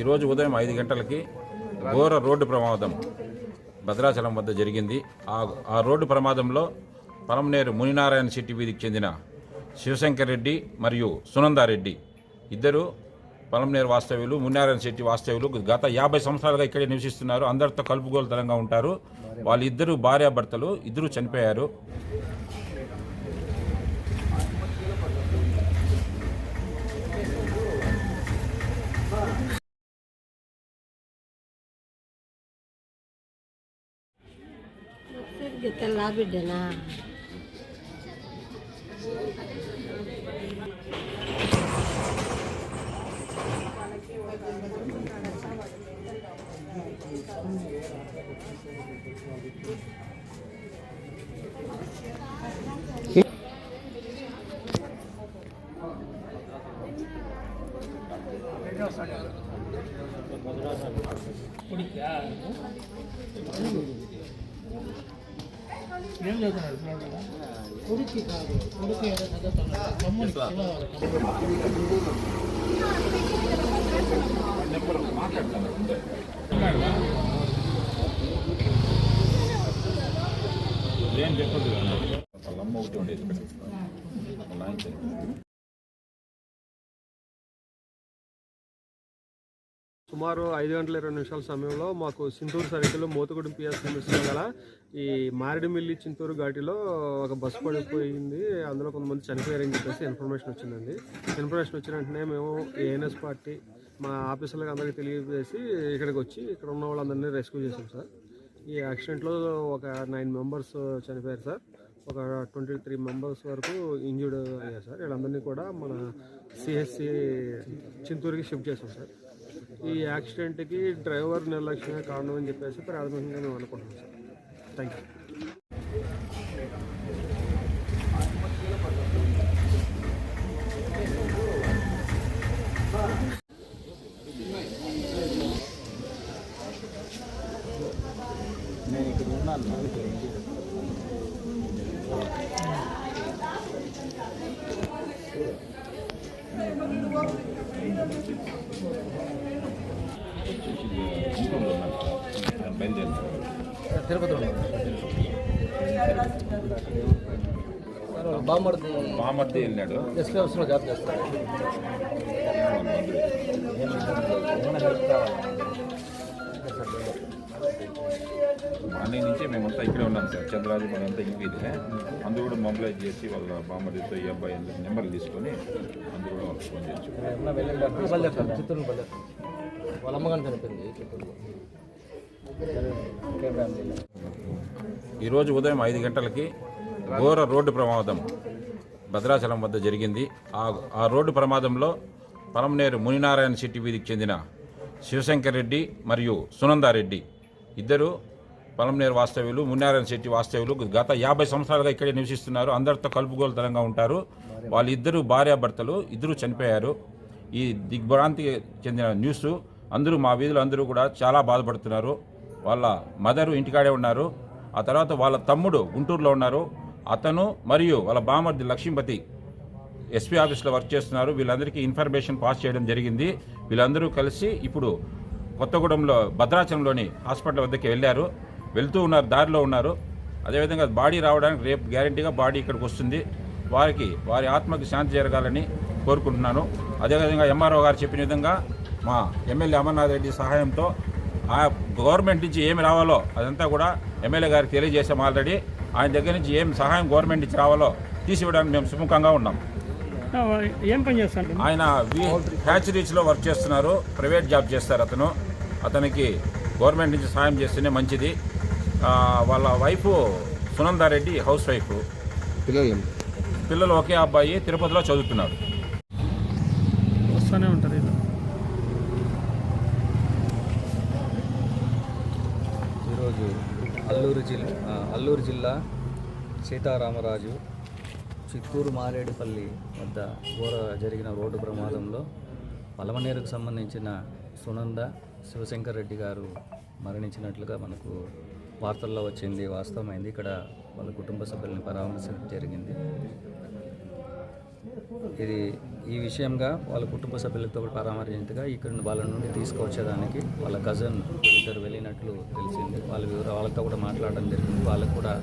ఈరోజు ఉదయం ఐదు గంటలకి ఘోర రోడ్డు ప్రమాదం భద్రాచలం వద్ద జరిగింది. ఆ ఆ రోడ్డు ప్రమాదంలో పరమనేరు మునినారాయణ శెట్టి వీధికి చెందిన శివశంకర్ రెడ్డి మరియు సునందారెడ్డి ఇద్దరు పలంనేరు వాస్తవ్యులు మునినారాయణ శెట్టి వాస్తవ్యులు గత యాభై సంవత్సరాలుగా ఇక్కడే నివసిస్తున్నారు. అందరితో కలుపుగోలుతరంగా ఉంటారు. వాళ్ళిద్దరు భార్యాభర్తలు ఇద్దరు చనిపోయారు. kita labi dana. Thank you. ఏం చెప్పదు వాళ్ళ అమ్మ ఒకటి ఉండేది ఇక్కడ. వాళ్ళ ఆయన చనిపోయాడు. సుమారు ఐదు గంటల ఇరవై నిమిషాల సమయంలో మాకు చింతూరు సర్కిల్లో మోతుగూడెం పిఎస్ సమస్య గల ఈ మారేడుమిల్లి చింతూరు ఘాటిలో ఒక బస్సు పడిపోయింది అందులో కొంతమంది చనిపోయారని చెప్పేసి ఇన్ఫర్మేషన్ వచ్చిందండి. ఇన్ఫర్మేషన్ వచ్చిన వెంటనే మేము ఏఎన్ఎస్ పార్టీ మా ఆఫీసర్లకు అందరికీ తెలియజేసి ఇక్కడికి వచ్చి ఇక్కడ ఉన్న వాళ్ళందరినీ రెస్క్యూ చేసాం సార్. ఈ యాక్సిడెంట్లో ఒక నైన్ మెంబర్స్ చనిపోయారు సార్. ఒక ట్వంటీ త్రీ మెంబర్స్ వరకు ఇంజూర్డ్ అయ్యారు సార్. వీళ్ళందరినీ కూడా మన సిఎస్సి చింతూరుకి షిఫ్ట్ చేసాం సార్. ఈ యాక్సిడెంట్కి డ్రైవర్ నిర్లక్ష్యమే కారణం అని చెప్పేసి ప్రాథమికంగా మేము అనుకుంటున్నాం సార్. థ్యాంక్ యూ ఇంట్లో ఉన్నారు. బయలుదేరారు బామ్మడిది బామర్ది వెళ్ళాడు. ఎస్పీ ఆఫీస్లో జాబ్ చేస్తారు మార్నింగ్ నుంచి మేమంతా ఇక్కడే ఉన్నాం సార్. చంద్రరాజు మనంతా ఇంగిదే అందరూ కూడా మొబిలైజ్ చేసి వాళ్ళ బామర్దితో ఈ అబ్బాయి అందరి నెంబర్లు తీసుకొని అందరూ కూడా వాళ్ళకి ఫోన్ చేయొచ్చు వాళ్ళ అమ్మగారు చనిపోయింది. చిత్తూరులో. ఈరోజు ఉదయం ఐదు గంటలకి ఘోర రోడ్డు ప్రమాదం భద్రాచలం వద్ద జరిగింది. ఆ ఆ రోడ్డు ప్రమాదంలో పరమనేరు మునినారాయణ శెట్టి వీధికి చెందిన శివశంకర్ రెడ్డి మరియు సునందారెడ్డి ఇద్దరు పలంనేరు వాస్తవ్యులు మునినారాయణ శెట్టి వాస్తవ్యులు గత యాభై సంవత్సరాలుగా ఇక్కడే నివసిస్తున్నారు. అందరితో కలుపుగోలుతనంగా ఉంటారు. వాళ్ళిద్దరు భార్యాభర్తలు ఇద్దరు చనిపోయారు. ఈ దిగ్భ్రాంతికి చెందిన న్యూస్ అందరూ మా వీధులు అందరూ కూడా చాలా బాధపడుతున్నారు. వాళ్ళ మదరు ఇంటికాడే ఉన్నారు. ఆ తర్వాత వాళ్ళ తమ్ముడు గుంటూరులో ఉన్నారు. అతను మరియు వాళ్ళ బామర్ది లక్ష్మీపతి ఎస్పీ ఆఫీస్లో వర్క్ చేస్తున్నారు. వీళ్ళందరికీ ఇన్ఫర్మేషన్ పాస్ చేయడం జరిగింది. వీళ్ళందరూ కలిసి ఇప్పుడు కొత్తగూడెంలో భద్రాచలంలోని హాస్పిటల్ వద్దకు వెళ్ళారు. వెళ్తూ ఉన్నారు దారిలో ఉన్నారు. అదేవిధంగా బాడీ రావడానికి రేపు గ్యారంటీగా బాడీ ఇక్కడికి వస్తుంది. వారికి వారి ఆత్మకి శాంతి జరగాలని కోరుకుంటున్నాను. అదేవిధంగా ఎంఆర్ఓ గారు చెప్పిన విధంగా మా ఎమ్మెల్యే అమర్నాథ్ రెడ్డి సహాయంతో ఆ గవర్నమెంట్ నుంచి ఏమి రావాలో అదంతా కూడా ఎమ్మెల్యే గారికి తెలియజేసాం ఆల్రెడీ. ఆయన దగ్గర నుంచి ఏం సహాయం గవర్నమెంట్ నుంచి రావాలో తీసివ్వడానికి మేము సుముఖంగా ఉన్నాం. ఏం పని చేస్తాను ఆయన హ్యాచరీస్లో వర్క్ చేస్తున్నారు ప్రైవేట్ జాబ్ చేస్తారు అతను. అతనికి గవర్నమెంట్ నుంచి సహాయం చేస్తేనే మంచిది. ఆ, వాళ్ళ వైఫ్ సునందారెడ్డి హౌస్ వైఫ్. పిల్లలు పిల్లలు ఒకే అబ్బాయి తిరుపతిలో చదువుతున్నారు వస్తూనే ఉంటుంది ఇది ఈరోజు అల్లూరు జిల్లా అల్లూరు జిల్లా సీతారామరాజు చిత్తూరు మారేడుపల్లి వద్ద ఘోర జరిగిన రోడ్డు ప్రమాదంలో పలమనేరుకు సంబంధించిన సునంద శివశంకర్ రెడ్డి గారు మరణించినట్లుగా మనకు వార్తల్లో వచ్చింది. వాస్తవమైంది. ఇక్కడ వాళ్ళ కుటుంబ సభ్యుల్ని పరామర్శించడం జరిగింది. ఇది ఈ విషయంగా వాళ్ళ కుటుంబ సభ్యులతో కూడా పరామర్శించగా ఇక్కడ వాళ్ళ నుండి తీసుకొచ్చేదానికి వాళ్ళ కజన్ ఇద్దరు వెళ్ళినట్లు తెలిసింది. వాళ్ళ వివరాలు వాళ్ళతో కూడా మాట్లాడడం జరిగింది. వాళ్ళకు కూడా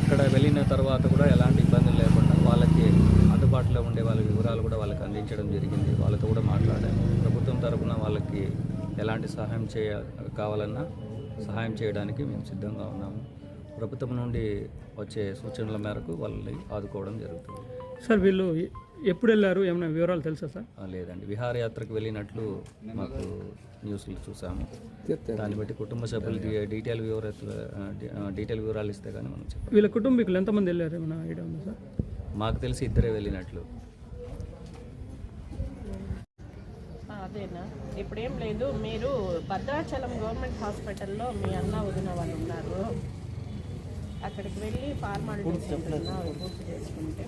అక్కడ వెళ్ళిన తర్వాత కూడా ఎలాంటి ఇబ్బందులు లేకుండా వాళ్ళకి అందుబాటులో ఉండే వాళ్ళ వివరాలు కూడా వాళ్ళకి అందించడం జరిగింది. వాళ్ళతో కూడా మాట్లాడాము ప్రభుత్వం తరఫున వాళ్ళకి ఎలాంటి సహాయం చేయ కావాలన్నా సహాయం చేయడానికి మేము సిద్ధంగా ఉన్నాము. ప్రభుత్వం నుండి వచ్చే సూచనల మేరకు వాళ్ళని ఆదుకోవడం జరుగుతుంది. సార్ వీళ్ళు ఎప్పుడు వెళ్ళారు? ఏమైనా వివరాలు తెలుసా సార్? ఆ, లేదండి. విహారయాత్రకు వెళ్ళినట్లు మాకు న్యూస్లో చూసాము. దాన్ని బట్టి కుటుంబ సభ్యులు డీటెయిల్ వివర డీటెయిల్ వివరాలు ఇస్తే కానీ మనం చెప్పాలి వీళ్ళ కుటుంబీకులు ఎంతమంది వెళ్ళారు? ఏమైనా ఐడియా ఉందా సార్? మాకు తెలిసి ఇద్దరే వెళ్ళినట్లు. ఆ, అదేనా? ఇప్పుడేం లేదు. మీరు భద్రాచలం గవర్నమెంట్ హాస్పిటల్లో మీ అన్న వదిన వాళ్ళు ఉన్నారు. అక్కడికి వెళ్ళి అవి పూర్తి చేసుకుంటే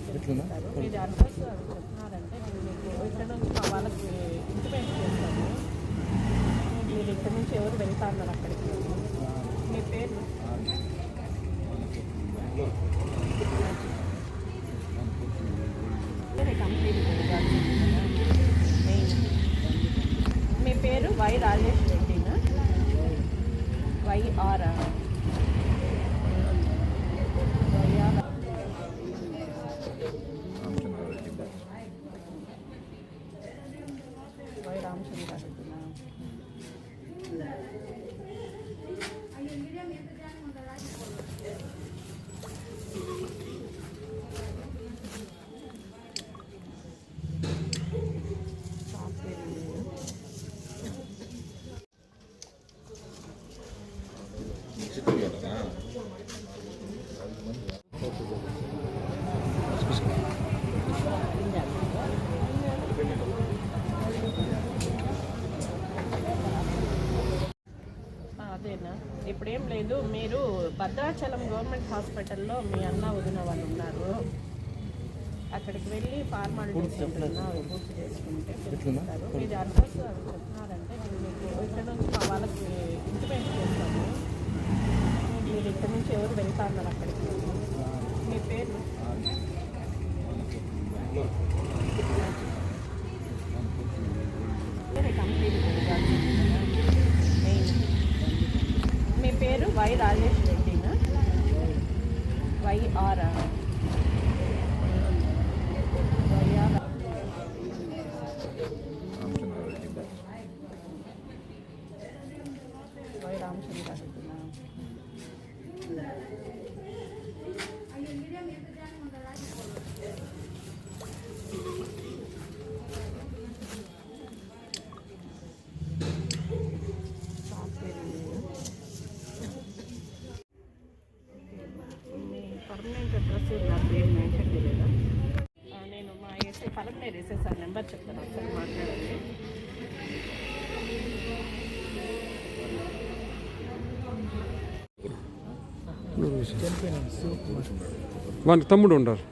ఇది అడ్రస్ అవి చెప్తున్నారంటే నేను మీకు ఇక్కడ నుంచి మా వాళ్ళకి ఇంటిమేట్ చేస్తాను. మీరు ఇక్కడ నుంచి ఎవరు వెళ్తా అన్నారు అక్కడికి? మీ పేరు? మీ పేరు? వై రాజేష్ రెడ్డినా? వైఆర్ వై రామచంద్రారెడ్డినా ఆ, అదేనా ఇప్పుడేం లేదు మీరు భద్రాచలం గవర్నమెంట్ హాస్పిటల్లో మీ అన్న వదిన వాళ్ళు ఉన్నారు. అక్కడికి వెళ్ళి ఫార్మాలిటీస్ పూర్తి చేసుకుంటే ఇది అడ్రస్ అవి చెప్తున్నారంటే నేను మీకు ఇక్కడ నుంచి మా వాళ్ళకి ఇంటిమేట్ చేస్తాను. మీరు ఇక్కడ నుంచి ఎవరు వెళ్తా అన్నారు అక్కడికి మీ పేరు వేరే కంప్లీట్ మెయిన్ మీ పేరు వై రాజేష్ రెడ్డినా వైఆర్ వైఆర్ వై రామచంద్రారెడ్డినా మీ పర్మనెంట్ అడ్రస్ నా పేరు మెన్షన్ చేయలేదా ఆ, నేను మా ఎస్ఐ పలమనేరు సార్ నెంబర్ చెప్తాను ఒకసారి మాట్లాడండి. వానికి తమ్ముడు ఉండరు